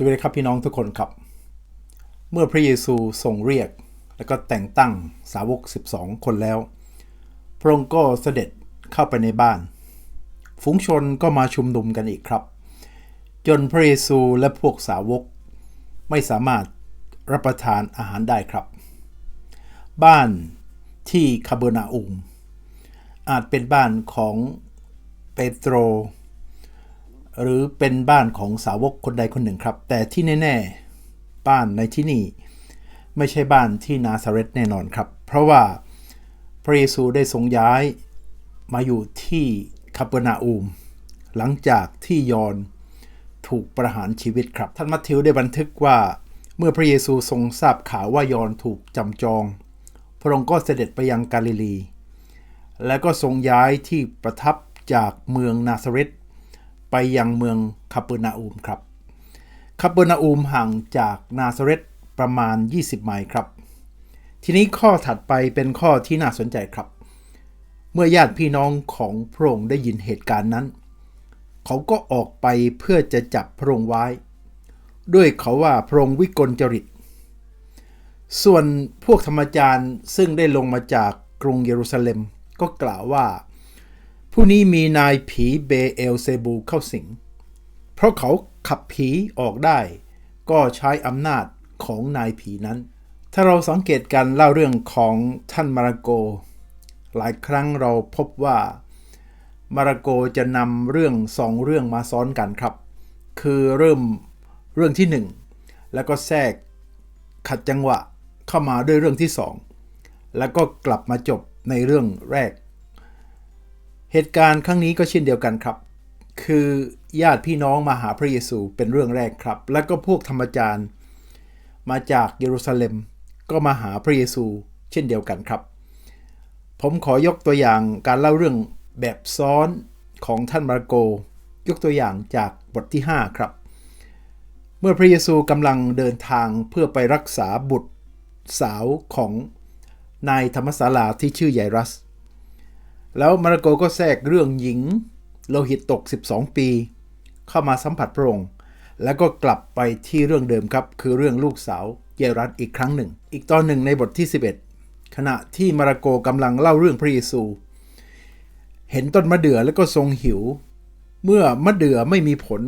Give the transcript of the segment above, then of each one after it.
สวัสดีครับพี่น้องทุกคนครับ เมื่อพระเยซูทรงเรียก และก็แต่งตั้งสาวก 12 คนแล้ว พระองค์ก็เสด็จเข้าไปในบ้าน ฝูงชนก็มาชุมนุมกันอีกครับ จนพระเยซูและพวกสาวก ไม่สามารถรับประทานอาหารได้ครับ บ้านที่คาเบนาอุมอาจเป็นบ้านของเปโตร หรือเป็นบ้านของสาวกคนใดคนหนึ่งครับ แต่ที่แน่ ๆ บ้านในที่นี่ ไม่ใช่บ้านที่นาซาเรตแน่นอนครับ เพราะว่าพระเยซูได้ทรงย้ายมาอยู่ที่คาเปอร์นาอูม หลังจากที่ยอนถูกประหารชีวิตครับ ท่านมัทธิวได้บันทึกว่า เมื่อพระเยซูทรงทราบข่าวว่ายอนถูกจำจอง พระองค์ก็เสด็จไปยังกาลิลี และก็ทรงย้ายที่ประทับจากเมืองนาซาเรต ไปยังเมืองคาเปอร์นาอูมครับคาเปอร์นาอูมห่างจากนาซาเรตประมาณ 20 ไมล์ครับ ทีนี้ข้อถัดไปเป็นข้อที่น่าสนใจครับ เมื่อญาติพี่น้องของพระองค์ได้ยินเหตุการณ์นั้น เขาก็ออกไปเพื่อจะจับพระองค์ไว้ ด้วยเขาว่าพระองค์วิกลจริต ส่วนพวกธรรมจารย์ซึ่งได้ลงมาจากกรุงเยรูซาเล็มก็กล่าวว่า ผู้นี้มีนายผีเบเอลเซบูเข้าสิง เพราะเขาขับผีออกได้ ก็ใช้อำนาจของนายผีนั้น ถ้าเราสังเกตการเล่าเรื่องของท่านมาราโก หลายครั้งเราพบว่ามาราโกจะนำเรื่องสองเรื่องมาซ้อนกันครับ คือเริ่มเรื่องที่หนึ่งแล้วก็แทรกขัดจังหวะเข้ามาด้วยเรื่องที่สองแล้วก็กลับมาจบในเรื่องแรก เหตุการณ์ครั้งนี้ก็เช่นเดียวกันครับ คือญาติพี่น้องมาหาพระเยซูเป็นเรื่องแรกครับ แล้วก็พวกธรรมจารย์ มาจากเยรูซาเล็ม ก็มาหาพระเยซูเช่นเดียวกันครับ ผมขอยกตัวอย่างการเล่าเรื่องแบบซ้อนของท่านมาระโก ยกตัวอย่างจากบทที่ 5 ครับ เมื่อพระเยซูกำลังเดินทางเพื่อไปรักษาบุตรสาวของนายธรรมศาลาที่ชื่อไยรัส แล้วมาระโกก็แทรกเรื่องหญิง โลหิตตก 12 ปี เข้ามาสัมผัสพระองค์ แล้วก็กลับไปที่เรื่องเดิมครับ คือเรื่องลูกสาวเยรัสอีกครั้งหนึ่ง อีกตอนหนึ่งในบทที่ 11 ขณะที่มาระโกกำลังเล่าเรื่องพระเยซู เห็นต้นมะเดื่อแล้วก็ทรงหิว เมื่อมะเดื่อไม่มีผล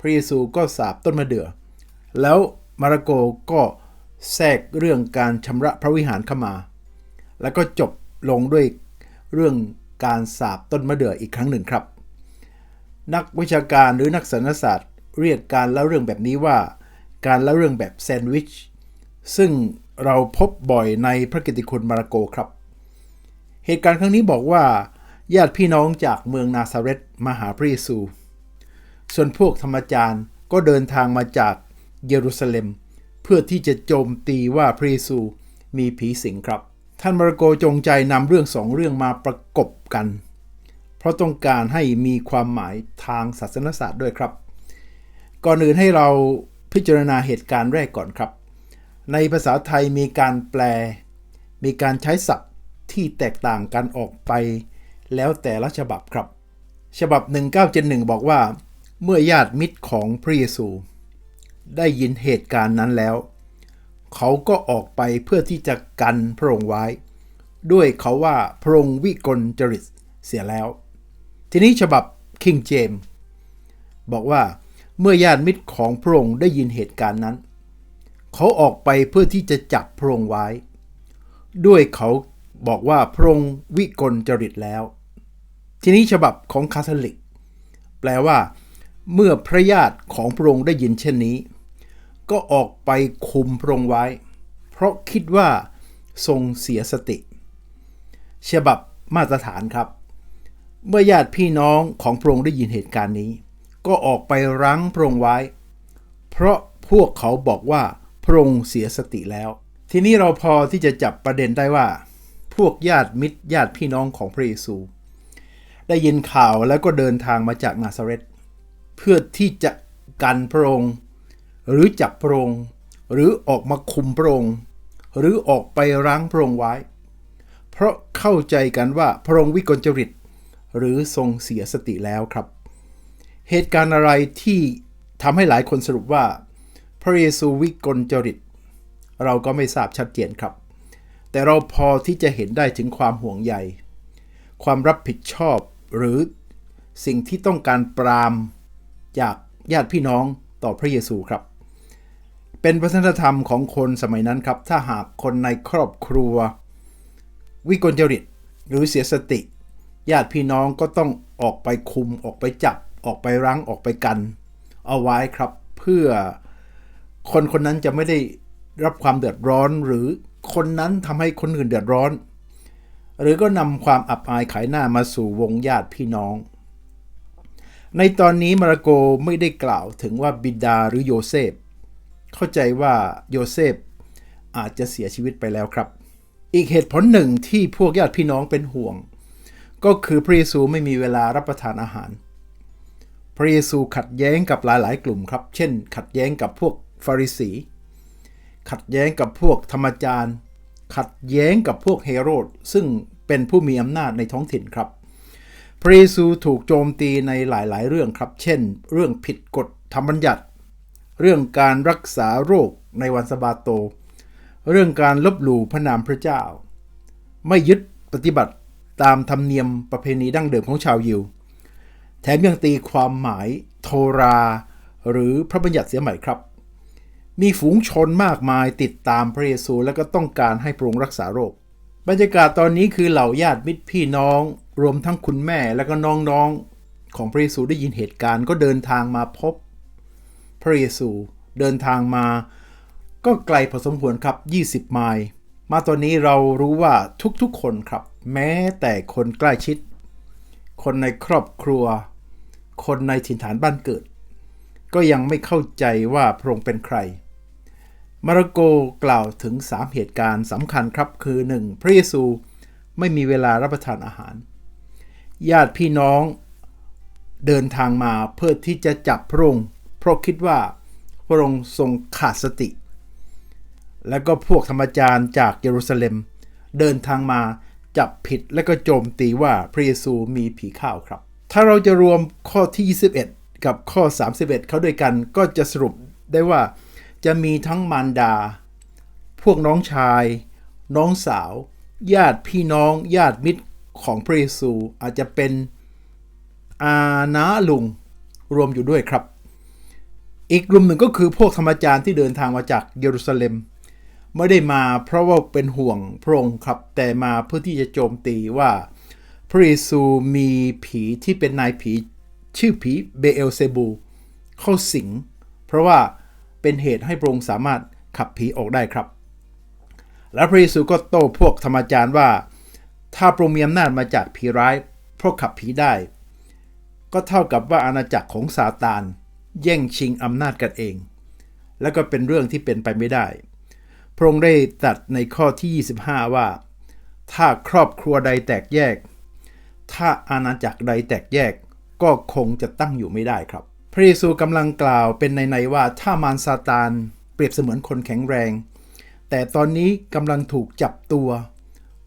พระเยซูก็สาบต้นมะเดื่อ แล้วมาระโกก็แทรกเรื่องการชำระพระวิหารเข้ามา แล้วก็จบลงด้วย เรื่องการสาบต้นมะเดื่ออีกครั้งหนึ่งครับ นักวิชาการหรือนักสนศาสตร์ เรียกการเล่าเรื่องแบบนี้ว่า การเล่าเรื่องแบบแซนด์วิช ซึ่งเราพบบ่อยในพระกิตติคุณมาระโกครับ เหตุการณ์ครั้งนี้บอกว่า ญาติพี่น้องจากเมืองนาซาเรตมาหาพระเยซู ส่วนพวกธรรมจารย์ก็เดินทางมาจากเยรูซาเล็ม เพื่อที่จะโจมตีว่าพระเยซูมีผีสิงครับ ท่านมาระโกจงใจนำเรื่องสองเรื่องมาประกบกัน เพราะต้องการให้มีความหมายทางศาสนศาสตร์ด้วยครับ ก่อนอื่นให้เราพิจารณาเหตุการณ์แรกก่อนครับ ในภาษาไทยมีการแปล มีการใช้ศัพท์ที่แตกต่างกันออกไป แล้วแต่ละฉบับครับ ฉบับ 1971 บอกว่า เมื่อญาติมิตรของพระเยซู ได้ยินเหตุการณ์นั้นแล้ว เขาก็ออกไปเพื่อที่จะกันพระองค์ไว้ ด้วยเขาว่าพระองค์วิกลจริตเสียแล้ว ทีนี้ฉบับคิงเจมบอกว่าเมื่อญาติมิตรของพระองค์ได้ยินเหตุการณ์นั้น เขาออกไปเพื่อที่จะจับพระองค์ไว้ ด้วยเขาบอกว่าพระองค์วิกลจริตแล้ว ทีนี้ฉบับของคาทอลิก แปลว่า เมื่อพระญาติของพระองค์ได้ยินเช่นนี้ ก็ออกไปคุมพระองค์ไว้ เพราะคิดว่าทรงเสียสติ ฉบับมาตรฐานครับ เมื่อญาติพี่น้องของพระองค์ได้ยินเหตุการณ์นี้ ก็ออกไปรั้งพระองค์ไว้ เพราะพวกเขาบอกว่าพระองค์เสียสติแล้ว ทีนี้เราพอที่จะจับประเด็นได้ว่า พวกญาติมิตรญาติพี่น้องของพระเยซู ได้ยินข่าวแล้วก็เดินทางมาจากนาซาเรตเพื่อที่จะกันพระองค์ หรือจับพระองค์หรือออกมาคุมพระองค์หรือออกไปรั้งพระองค์ไว้ เพราะเข้าใจกันว่าพระองค์วิกลจริต หรือทรงเสียสติแล้วครับ เหตุการณ์อะไรที่ทำให้หลายคนสรุปว่า พระเยซูวิกลจริต เราก็ไม่ทราบชัดเจนครับ แต่เราพอที่จะเห็นได้ถึงความห่วงใย ความรับผิดชอบหรือสิ่งที่ต้องการปรามจากญาติพี่น้องต่อพระเยซูครับ เป็นวัฒนธรรมของคนสมัยนั้นครับ ถ้าหากคนในครอบครัว วิกลจริตหรือเสียสติ ญาติพี่น้องก็ต้องออกไปคุมออกไปจับ ออกไปรั้งออกไปกัน เอาไว้ครับ เพื่อคนคนนั้นจะไม่ได้รับความเดือดร้อน หรือคนนั้นทำให้คนอื่นเดือดร้อน หรือก็นำความอับอายขายหน้ามาสู่วงญาติพี่น้อง ในตอนนี้มาระโกไม่ได้กล่าวถึงว่าบิดาหรือโยเซฟ เข้าใจว่าโยเซฟอาจจะเสียชีวิตไปแล้วครับ อีกเหตุผลหนึ่งที่พวกญาติพี่น้องเป็นห่วง ก็คือพระเยซูไม่มีเวลารับประทานอาหาร พระเยซูขัดแย้งกับหลายๆ กลุ่มครับ เช่น ขัดแย้งกับพวกฟาริสี ขัดแย้งกับพวกธรรมจารย์ ขัดแย้งกับพวกเฮโรด ซึ่งเป็นผู้มีอำนาจในท้องถิ่นครับ พระเยซูถูกโจมตีในหลาย ๆ เรื่องครับ เช่น เรื่องผิดกฎธรรมบัญญัติ เรื่องการรักษาโรคในวันสบาโต เรื่องการลบหลู่พระนามพระเจ้า ไม่ยึดปฏิบัติตามธรรมเนียมประเพณีดั้งเดิมของชาวยิว แถมยังตีความหมายโทรา หรือพระบัญญัติเสียใหม่ครับ มีฝูงชนมากมายติดตามพระเยซูและก็ต้องการให้พระองค์รักษาโรค บรรยากาศตอนนี้คือเหล่าญาติมิตรพี่น้อง รวมทั้งคุณแม่และก็น้องๆของพระเยซูได้ยินเหตุการณ์ก็เดินทางมาพบ พระเยซูเดินทางมา ก็ไกลพอสมควรครับ 20 ไมล์มาตอนนี้เรารู้ว่าทุกๆคนครับ แม้แต่คนใกล้ชิด คนในครอบครัว คนในถิ่นฐานบ้านเกิด ก็ยังไม่เข้าใจว่าพระองค์เป็นใคร มาระโกกล่าวถึง 3 เหตุการณ์สำคัญครับคือ 1. พระเยซูไม่มีเวลารับประทานอาหาร ญาติพี่น้องเดินทางมาเพื่อที่จะจับพระองค์ ราะคิดว่าพระองค์ทรงขาดสติ แล้วก็พวกธรรมจารย์จากเยรูซาเล็ม เดินทางมาจับผิดและก็โจมตีว่าพระเยซูมีผีข้าวครับ ถ้าเราจะรวมข้อที่ 21 กับข้อ 31 เข้าด้วยกันก็จะสรุปได้ว่าจะมีทั้งมารดา พวกน้องชาย น้องสาว ญาติพี่น้อง ญาติมิตรของพระเยซูอาจจะเป็นอาน้าลุงรวมอยู่ด้วยครับ อีกกลุ่มหนึ่งก็คือพวกธรรมจารย์ที่เดินทางมาจากเยรูซาเล็ม ไม่ได้มาเพราะว่าเป็นห่วงพระองค์ครับ แต่มาเพื่อที่จะโจมตีว่า พระเยซูมีผีที่เป็นนายผีชื่อผีเบเอลเซบู เข้าสิง เพราะว่าเป็นเหตุให้พระองค์สามารถขับผีออกได้ครับ และพระเยซูก็โต้พวกธรรมจารย์ว่า ถ้าพระองค์มีอำนาจมาจากผีร้ายเพราะขับผีได้ ก็เท่ากับว่าอาณาจักรของซาตาน แย่งชิงอำนาจกันเอง และก็เป็นเรื่องที่เป็นไปไม่ได้ พระองค์ได้ตรัสในข้อที่ 25 ว่า ถ้าครอบครัวใดแตกแยก ถ้าอาณาจักรใดแตกแยกก็คงจะตั้งอยู่ไม่ได้ครับ พระเยซูกำลังกล่าวเป็นในในว่าถ้ามารซาตานเปรียบเสมือนคนแข็งแรง แต่ตอนนี้กำลังถูกจับตัว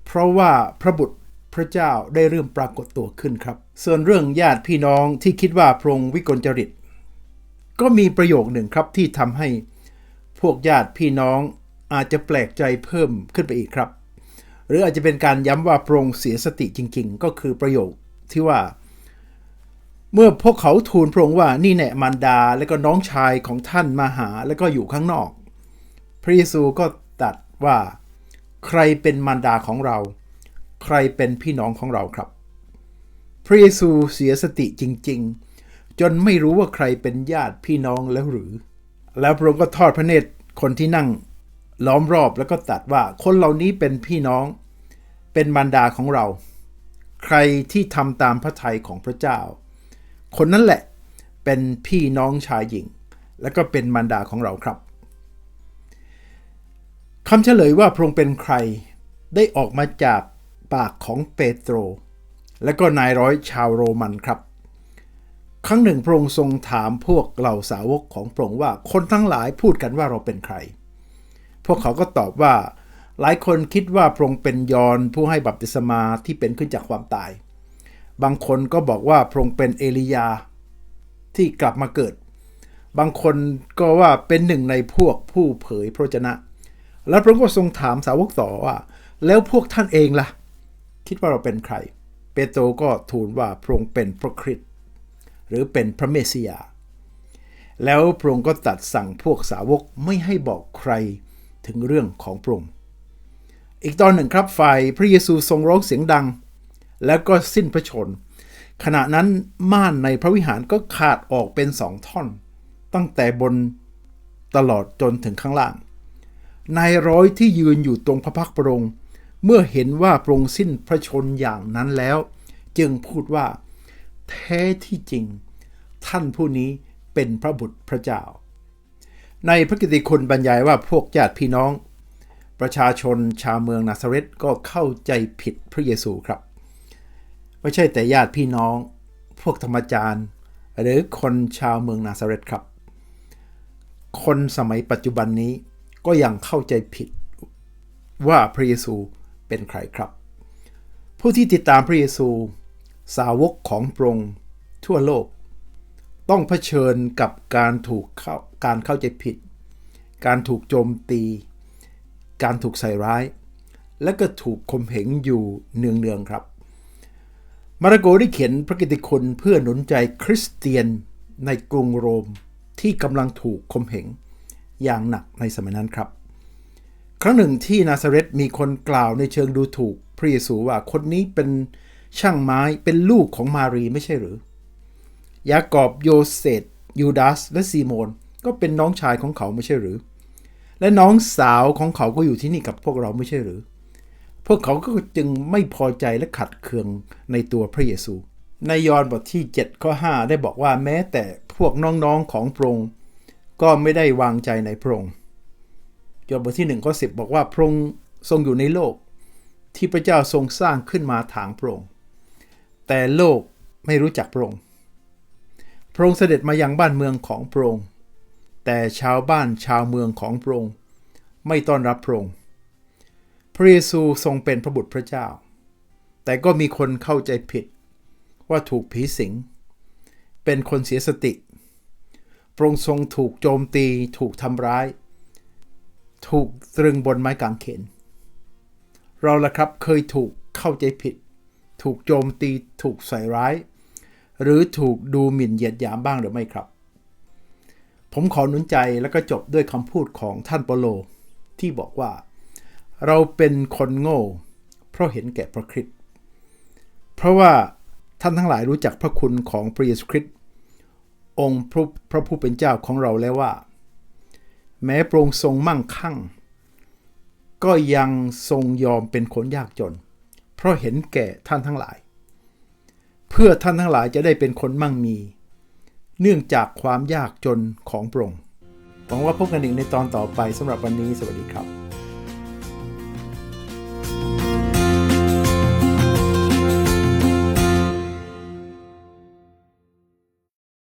เพราะว่าพระบุตรพระเจ้าได้เริ่มปรากฏตัวขึ้นครับ ส่วนเรื่องญาติพี่น้องที่คิดว่าพระองค์วิกลจริต ก็มีประโยคหนึ่งครับที่ทำให้พวกญาติพี่น้องอาจจะแปลกใจเพิ่มขึ้นไปอีกครับ หรืออาจจะเป็นการย้ำว่าพระองค์เสียสติจริง ๆ ก็คือประโยคที่ว่า เมื่อพวกเขาทูลพระองค์ว่านี่แน่มารดาและก็น้องชายของท่านมาหาแล้วก็อยู่ข้างนอก พระเยซูก็ตรัสว่า ใครเป็นมารดาของเรา ใครเป็นพี่น้องของเราครับ พระเยซูเสียสติจริง ๆ จนไม่รู้ว่าใครเป็นญาติพี่น้องแล้วหรือ แล้วพระองค์ก็ทอดพระเนตรคนที่นั่งล้อมรอบแล้วก็ตรัสว่าคนเหล่านี้เป็นพี่น้อง เป็นมารดาของเรา ใครที่ทำตามพระทัยของพระเจ้า คนนั้นแหละเป็นพี่น้องชายหญิง และก็เป็นมารดาของเราครับคำเฉลยว่าพระองค์เป็นใครได้ออกมาจากปากของเปโตร และก็นายร้อยชาวโรมันครับ ครั้งหนึ่งพระองค์ทรงถามพวกเหล่าสาวกของพระองค์ว่าคนทั้งหลายพูดกันว่าเราเป็นใคร พวกเขาก็ตอบว่า หลายคนคิดว่าพระองค์เป็นยอนผู้ให้บัพติศมาที่เป็นขึ้นจากความตาย บางคนก็บอกว่าพระองค์เป็นเอลียาที่กลับมาเกิด บางคนก็ว่าเป็นหนึ่งในพวกผู้เผยพระวจนะ แล้วพระองค์ก็ทรงถามสาวกต่อว่า แล้วพวกท่านเองล่ะ คิดว่าเราเป็นใคร เปโตรก็ทูลว่าพระองค์เป็นพระคริสต หรือเป็นพระเมสสิยา แล้วพระองค์ก็ตัดสั่งพวกสาวกไม่ให้บอกใครถึงเรื่องของพระองค์อีกตอนหนึ่งครับฝ่ายพระเยซูทรงร้องเสียงดัง แล้วก็สิ้นพระชน ขณะนั้นม่านในพระวิหารก็ขาดออกเป็นสองท่อน ตั้งแต่บนตลอดจนถึงข้างล่าง นายร้อยที่ยืนอยู่ตรงพระพักตร์พระองค์เมื่อเห็นว่าพระองค์สิ้นพระชนอย่างนั้นแล้ว จึงพูดว่า แท้ที่จริง ท่านผู้นี้เป็นพระบุตรพระเจ้า ในพระกิติคุณบรรยายว่าพวกญาติพี่น้อง ประชาชนชาวเมืองนาซาเรตก็เข้าใจผิดพระเยซูครับ ไม่ใช่แต่ญาติพี่น้อง พวกธรรมจารย์ หรือคนชาวเมืองนาซาเรตครับ คนสมัยปัจจุบันนี้ก็ยังเข้าใจผิดว่าพระเยซูเป็นใครครับ ผู้ที่ติดตามพระเยซู สาวกของพระองค์ทั่วโลก ต้องเผชิญกับการถูกเข้าการเข้าใจผิด การถูกโจมตี การถูกใส่ร้าย และก็ถูกข่มเหงอยู่เนืองๆครับ มาระโกได้เขียนพระกิตติคุณเพื่อหนุนใจคริสเตียนในกรุงโรมที่กำลังถูกข่มเหงอย่างหนักในสมัยนั้นครับ ครั้งหนึ่งที่นาซาเรตมีคนกล่าวในเชิงดูถูกพระเยซูว่าคนนี้เป็น ช่างไม้เป็นลูกของมารีไม่ใช่หรือ ยากอบโยเซตยูดาสและซีโมนก็เป็นน้องชายของเขาไม่ใช่หรือ และน้องสาวของเขาก็อยู่ที่นี่กับพวกเราไม่ใช่หรือ พวกเขาก็จึงไม่พอใจและขัดเคืองในตัวพระเยซู ในยอห์นบทที่7ข้อ5ได้บอกว่าแม้แต่พวกน้องๆของพระองค์ก็ไม่ได้วางใจในพระองค์ยอห์นบทที่1ข้อ10 บอกว่าพระองค์ทรงอยู่ในโลก ที่พระเจ้าทรงสร้างขึ้นมาทางพระองค์ แต่โลกไม่รู้จักพระองค์พระองค์เสด็จมายังบ้านเมืองของพระองค์แต่ชาวบ้านชาวเมืองของพระองค์ไม่ต้อนรับพระองค์พระเยซูทรงเป็นพระบุตรพระเจ้า แต่ก็มีคนเข้าใจผิดว่าถูกผีสิง เป็นคนเสียสติ พระองค์ทรงถูกโจมตีถูกทำร้าย ถูกตรึงบนไม้กางเขน เราละครับเคยถูกเข้าใจผิด ถูกโจมตีถูกใส่ร้าย หรือถูกดูหมิ่นเหยียดหยามบ้างหรือไม่ครับ ผมขอหนุนใจแล้วก็จบด้วยคำพูดของท่านเปโล ที่บอกว่า เราเป็นคนโง่ เพราะเห็นแก่พระคริสต์เพราะว่าท่านทั้งหลายรู้จักพระคุณของพระเยซูคริสต์องค์พระผู้เป็นเจ้าของเราแล้วว่า แม้พรงทรงมั่งคั่ง ก็ยังทรงยอมเป็นคนยากจน เพราะเห็นแก่ท่านทั้งหลาย เพื่อท่านทั้งหลายจะได้เป็นคนมั่งมี เนื่องจากความยากจนของพระองค์หวังว่าพบกันอีกในตอนต่อไปสำหรับวันนี้สวัสดีครับ